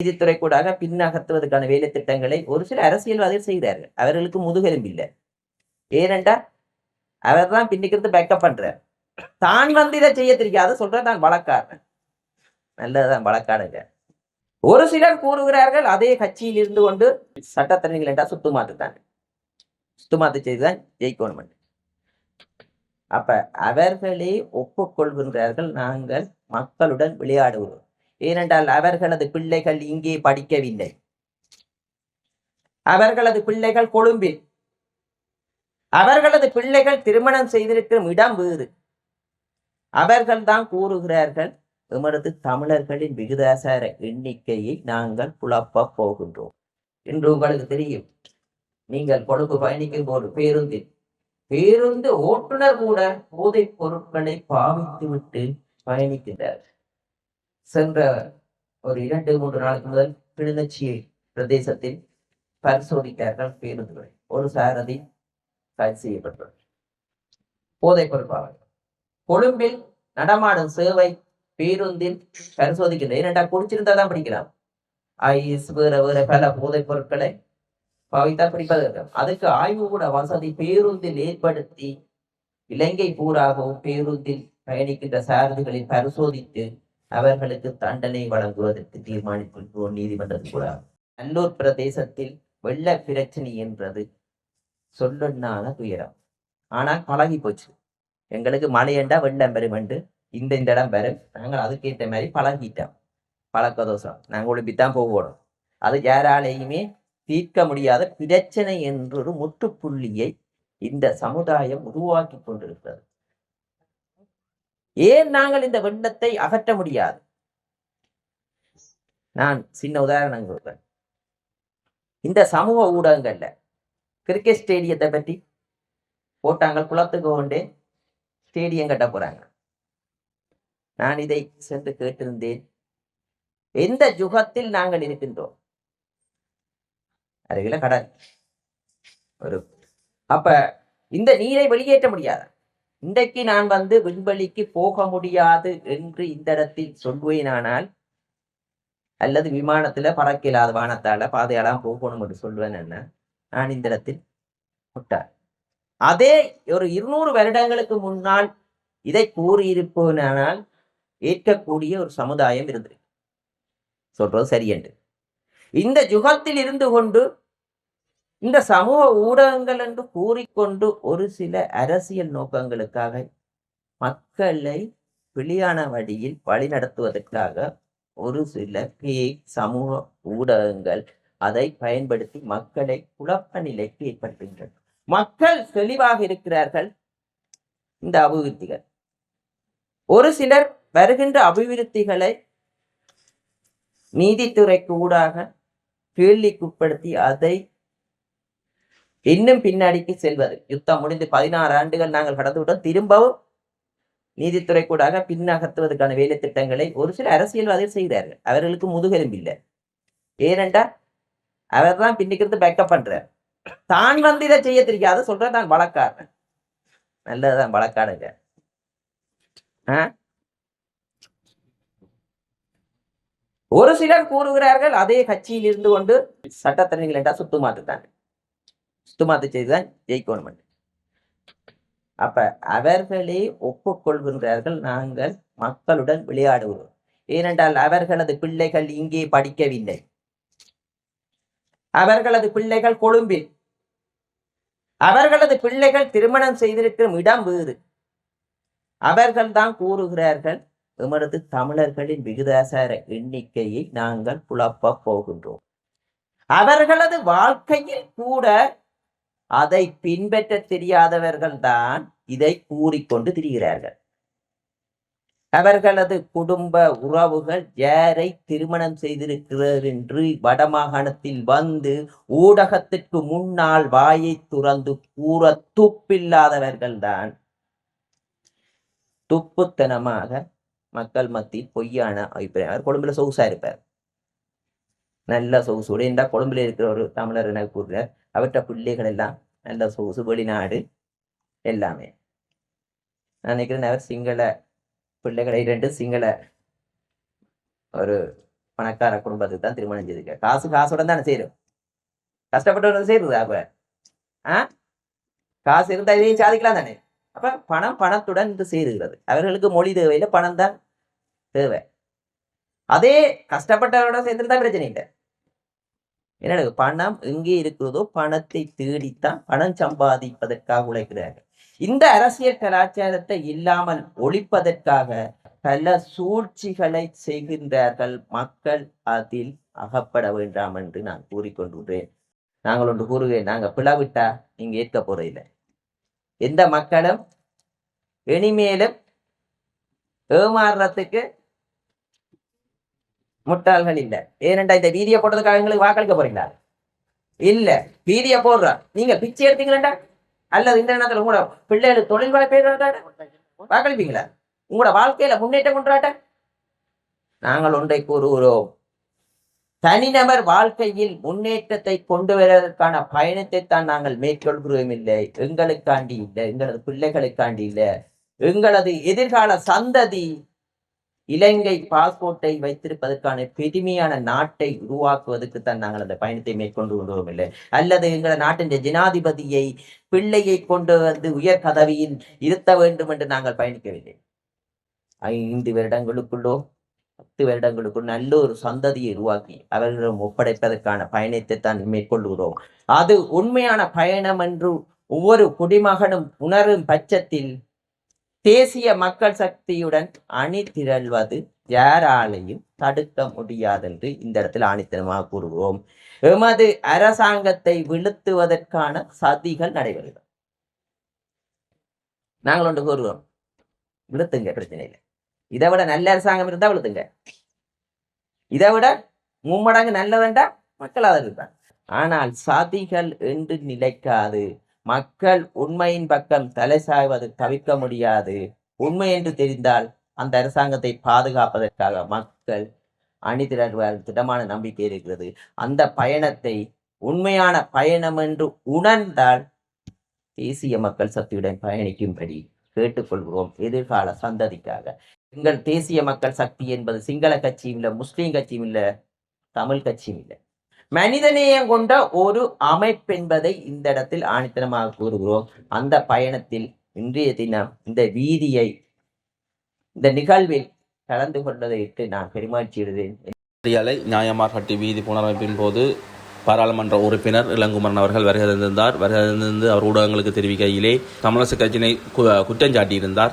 நீதித்துறை கூடாக பின்னகர்த்துவதற்கான வேலை திட்டங்களை ஒரு சில அரசியல்வாதிகள் செய்கிறார்கள் அவர்களுக்கு முதுகெலும்பு இல்லை. ஏனென்றா அவர் தான் பின்னிக்கிறது பேக்கப் பண்றார். தான் வந்து இதை செய்ய தெரியாத சொல்ற தான் வழக்காடுறேன் நல்லதுதான் வழக்காடுங்க. ஒரு சிலர் கூறுகிறார்கள் அதே கட்சியில் இருந்து கொண்டு சட்டத்தரணிகள் என்றால் சுத்துமாத்து தான். சுத்துமாத்து செய்துதான் ஜெயிக்கணும் அப்ப அவர்களே ஒப்புக்கொள்கின்றார்கள் நாங்கள் மக்களுடன் விளையாடுகிறோம். ஏனென்றால் அவர்களது பிள்ளைகள் இங்கே படிக்கவில்லை. அவர்களது பிள்ளைகள் கொழும்பில். அவர்களது பிள்ளைகள் திருமணம் செய்திருக்கும் இடம் வேறு. அவர்கள் தான் கூறுகிறார்கள் எமது தமிழர்களின் விகிதாசார எண்ணிக்கையை நாங்கள் குழப்ப போகின்றோம். என்று உங்களுக்கு தெரியும். நீங்கள் கொழும்பு பயணிக்கும் போது பேருந்தில் பேருந்து ஓட்டுநர் கூட போதைப் பொருட்களை பாவித்துவிட்டு பயணிக்கின்றார் சென்ற ஒரு இரண்டு மூன்று நாளுக்கு முதல் கிளிநொச்சி பிரதேசத்தில் பரிசோதித்தார்கள் பேருந்துகளை. ஒரு சாரதி கைது செய்யப்பட்டது போதைப் பொருள் கொழும்பில் நடமாடும் சேவை பேருந்தில் பரிசோதிக்கின்ற ஏனென்றா குடிச்சிருந்தா தான் பிடிக்கலாம். ஐஸ் வேற வேற பல போதைப் பொருட்களை பவித்தா பிடிப்பதற்கு அதுக்கு ஆய்வு கூட வசதி பேருந்தில் ஏற்படுத்தி இலங்கை பூராகவும் பேருந்தில் பயணிக்கின்ற சாரதிகளை பரிசோதித்து அவர்களுக்கு தண்டனை வழங்குவதற்கு தீர்மானித்திருக்கிறோம் நீதிமன்றத்தில் கூட. நல்லூர் பிரதேசத்தில் வெள்ள பிரச்சனை என்றது சொல்லொன்னான துயரம். ஆனால் பழகி போச்சு. எங்களுக்கு மழையண்டா வெள்ளம் பெரும் என்று இந்த இந்த இடம் வரும் நாங்கள் அதுக்கேற்ற மாதிரி பழகிட்டோம். பழக்க தோஷம். நாங்கள் ஒழும்பித்தான் போகணும் அது யாராலேயுமே தீர்க்க முடியாத பிரச்சனை என்றொரு முற்றுப்புள்ளியை இந்த சமுதாயம் உருவாக்கி கொண்டிருக்கிறது. ஏன் நாங்கள் இந்த வெள்ளத்தை அகற்ற முடியாது? நான் சின்ன உதாரணம் கொடுப்பேன் இந்த சமூக ஊடகங்கள்ல கிரிக்கெட் ஸ்டேடியத்தை பற்றி போட்டாங்க குளத்துக்கு கொண்டே ஸ்டேடியம் கட்ட போறாங்க. நான் இதை சென்று கேட்டிருந்தேன். எந்த யுகத்தில் நாங்கள் இருக்கின்றோம்? அருகில கடல். ஒரு அப்ப இந்த நீரை வெளியேற்ற முடியாத? இன்றைக்கு நான் வந்து விண்வெளிக்கு போக முடியாது என்று இந்த இடத்தில் சொல்வேனானால் அல்லது விமானத்துல பறக்கலாத வானத்தால பாதையெல்லாம் போகணும் என்று சொல்வேன் என்ன நான் இந்த இடத்தில் முட்டாள். அதே ஒரு இருநூறு வருடங்களுக்கு முன்னால் இதை கூறியிருப்போனால் ஏற்கக்கூடிய ஒரு சமுதாயம் இருந்தது சொல்றது சரியென்று இந்த யுகத்தில் இருந்து கொண்டு இந்த சமூக ஊடகங்கள் என்று கூறிக்கொண்டு ஒரு சில அரசியல் நோக்கங்களுக்காக மக்களை வெளியான வழியில் வழிநடத்துவதற்காக ஒரு சில பேய் சமூக ஊடகங்கள் அதை பயன்படுத்தி மக்களை குழப்ப நிலைக்கு ஏற்படுத்துகின்றன. மக்கள் தெளிவாக இருக்கிறார்கள். இந்த அபிவிருத்திகள். ஒரு சிலர் வருகின்ற அபிவிருத்திகளை நீதித்துறைக்கு ஊடாக கேள்விக்குட்படுத்தி அதை இன்னும் பின்னாடிக்கு செல்வது. யுத்தம் முடிந்து பதினாறு ஆண்டுகள் நாங்கள் கடந்து விட்டோம். திரும்பவும் நீதித்துறை கூடாக பின்னகர்த்துவதற்கான வேலை திட்டங்களை ஒரு சில அரசியல்வாதிகள் செய்கிறார்கள். அவர்களுக்கு முதுகெலும்பு இல்லை. ஏனென்றா அவர் தான் பின்னிக்கிறது பேக்கப் பண்றார். தான் வந்து இதை செய்ய தெரியாத சொல்ற நான் வழக்காடுறேன் நல்லதுதான் வழக்காடுங்க. ஒரு சிலர் கூறுகிறார்கள் அதே கட்சியில் இருந்து கொண்டு சட்டத்தரணிகள் என்றால் சுத்து மாற்றுத்தாங்க சுத்துமாத்து செய்துதான் ஜெயிக்கணும் அப்ப அவர்களே ஒப்புக்கொள்கின்றார்கள் நாங்கள் மக்களுடன் விளையாடுகிறோம். ஏனென்றால் அவர்களது பிள்ளைகள் இங்கே படிக்கவில்லை. அவர்களது பிள்ளைகள் கொழும்பில். அவர்களது பிள்ளைகள் திருமணம் செய்திருக்கும் இடம் வேறு. அவர்கள் தான் கூறுகிறார்கள் எமது தமிழர்களின் விகிதாசார எண்ணிக்கையை நாங்கள் குழப்பப் போகின்றோம். அவர்களது வாழ்க்கையில் கூட அதை பின்பற்ற தெரியாதவர்கள் தான் இதை கூறிக்கொண்டு திரிகிறார்கள். அவர்களது குடும்ப உறவுகள் யாரை திருமணம் செய்திருக்கிறார் என்று வடமாகாணத்தில் வந்து ஊடகத்திற்கு முன்னால் வாயை துறந்து கூற துப்பில்லாதவர்கள் தான் துப்புத்தனமாக மக்கள் மத்தியில் பொய்யான அபிப்பிராயம். அவர் கொழும்புல சொகுசா இருப்பார். நல்ல சொகுசு. உடையண்டா கொழும்புல இருக்கிற ஒரு தமிழர் என கூறுகிறார்? அவற்ற பிள்ளைகள் எல்லாம் நல்ல சொகுசு வெளிநாடு எல்லாமே. நான் நினைக்கிறேன் அவர் சிங்கள பிள்ளைகளை ரெண்டு சிங்கள ஒரு பணக்கார குடும்பத்துக்கு தான் திருமணம் செய்திருக்க காசு காசுடன் தானே செய்யும் கஷ்டப்பட்டவங்க செய்யுது அப்ப. ஆ? காசு இருந்தா இதையும் சாதிக்கலாம் தானே. அப்ப பணம் பணத்துடன் இது சேருகிறது. அவர்களுக்கு மொழி தேவையில்லை பணம் தான் தேவை. அதே கஷ்டப்பட்டவரோட சேர்ந்துருந்தா பிரச்சனை இல்லை. என்ன பணம் எங்கே இருக்கிறதோ பணத்தை தேடித்தான் பணம் சம்பாதிப்பதற்காக உழைக்கிறார்கள். இந்த அரசியல் கலாச்சாரத்தை இல்லாமல் ஒழிப்பதற்காக பல சூழ்ச்சிகளை செய்கின்றார்கள் மக்கள் அதில் அகப்பட வேண்டாம் என்று நான் கூறிக்கொண்டுள்ளேன் நாங்கள் ஒன்று கூறுவேன் நாங்கள் பிளவிட்டா நீங்க ஏற்க போறதில்லை. எந்த மக்களும் இனிமேலும் ஏமாறுறதுக்கு முட்டாள்கள் இல்ல. ஏனென்றா இந்த வீதியை போட்டதுக்காக எங்களுக்கு வாக்களிக்க போறீங்களா? இல்ல. வீதியை போடுறா. நீங்க பிச்சை எடுத்தீங்களா அல்லது இந்த நேரத்துல உங்களோட பிள்ளைகள் தொழில் வாய்ப்பு வாக்களிப்பீங்களா? உங்களோட வாழ்க்கையில முன்னேற்றம் கொண்டாட்ட நாங்கள் ஒன்றை கூறுகிறோம். தனிநபர் வாழ்க்கையில் முன்னேற்றத்தை கொண்டு வருவதற்கான பயணத்தை தான் நாங்கள் மேற்கொள்கிறோம் இல்லை. எங்களுக்காண்டி இல்லை. எங்களது பிள்ளைகளுக்காண்டி இல்லை. எங்களது எதிர்கால சந்ததி இலங்கை பாஸ்போர்ட்டை வைத்திருப்பதற்கான பெருமையான நாட்டை உருவாக்குவதற்கு தான் நாங்கள் அந்த பயணத்தை மேற்கொண்டு கொண்டோம் இல்லை அல்லது எங்கள் நாட்டின் ஜனாதிபதியை பிள்ளையை கொண்டு வந்து உயர் பதவியில் இருத்த வேண்டும் என்று நாங்கள் பயணிக்கவில்லை. ஐந்து வருடங்களுக்குள்ளோ பத்து வருடங்களுக்குள் நல்ல ஒரு சந்ததியை உருவாக்கி அவர்களிடம் ஒப்படைப்பதற்கான பயணத்தை தான் மேற்கொள்கிறோம். அது உண்மையான பயணம் என்று ஒவ்வொரு குடிமகனும் உணரும் பட்சத்தில் தேசிய மக்கள் சக்தியுடன் அணி திரள்வது யாராலையும் தடுக்க முடியாதென்று இந்த இடத்தில் ஆணித்தனமாக கூறுவோம் எமது அரசாங்கத்தை வீழ்த்துவதற்கான சதிகள் நடைபெறுகிறது. நாங்கள் ஒன்று கூறுவோம் விழுத்துங்க பிரச்சனை இல்லை. இதை விட நல்ல அரசாங்கம் இருந்தா விழுத்துங்க. இதை விட மும்மடங்கு நல்லதுண்டா மக்கள் அதை இருப்பாங்க. ஆனால் சதிகள் என்று நிலைக்காது. மக்கள் உண்மையின் பக்கம் தலை சாய்வது தவிர்க்க முடியாது. உண்மை என்று தெரிந்தால் அந்த அரசாங்கத்தை பாதுகாப்பதற்காக மக்கள் அணிதிரள்வார் திடமான நம்பிக்கை இருக்கிறது. அந்த பயணத்தை உண்மையான பயணம் என்று உணர்ந்தால் தேசிய மக்கள் சக்தியுடன் பயணிக்கும்படி கேட்டுக்கொள்கிறோம். எதிர்கால சந்ததிக்காக. எங்கள் தேசிய மக்கள் சக்தி என்பது சிங்கள கட்சியும் இல்லை முஸ்லீம் கட்சியும் இல்லை தமிழ் கட்சியும் இல்லை. மனிதநேயம் கொண்ட ஒரு அமைப்பு என்பதை இந்த இடத்தில் ஆணித்தனமாக கூறுகிறோம். அந்த பயணத்தில் இன்றைய தினம் இந்த வீதியை இந்த நிகழ்வில் கலந்து கொண்டதை இட்டு நான் பெருமாற்றிடுவேன் அலை நியாயமார்கட்டி வீதி புனரமைப்பின் போது பாராளுமன்ற உறுப்பினர் இளங்குமரன் அவர்கள் வருகை தந்திருந்தார். வருகை தந்திருந்து அவர் ஊடகங்களுக்கு தெரிவிக்கையிலே தமிழரசு கட்சியினை கு- குற்றம் சாட்டியிருந்தார்.